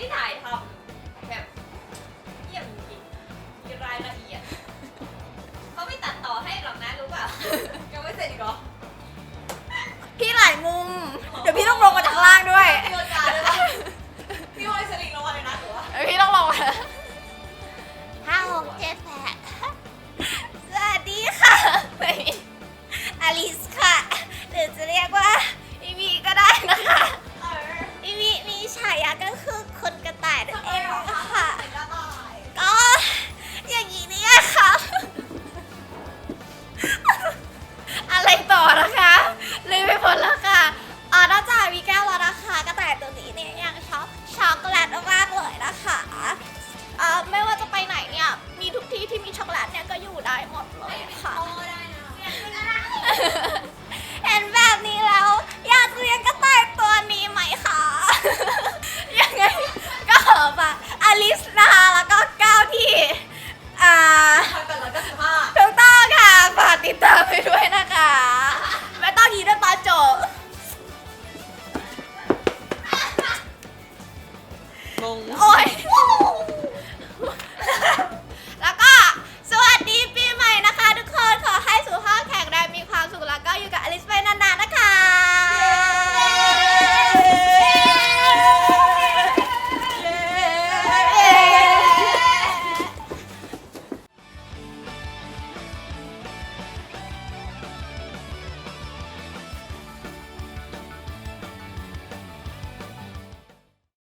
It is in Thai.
ที่ถ่ายทำแบบเยี่ยมจริงมีรายละเอียดเขาไม่ตัดต่อให้หรอกนะรู้ป่ะยังไม่เสร็จอีกเหรอพี่หลายมุม เดี๋ยวพี่ต้องลงมาจากล่างด้วย พี่โอจยสลิงลงมาเลยนะหรือว่าพี่ต้องลงห้าหกเจ็ดแปดสวัสดีค่ะอลิสค่ะหรือจะเรียกว่าอีมีก็ได้นะคะ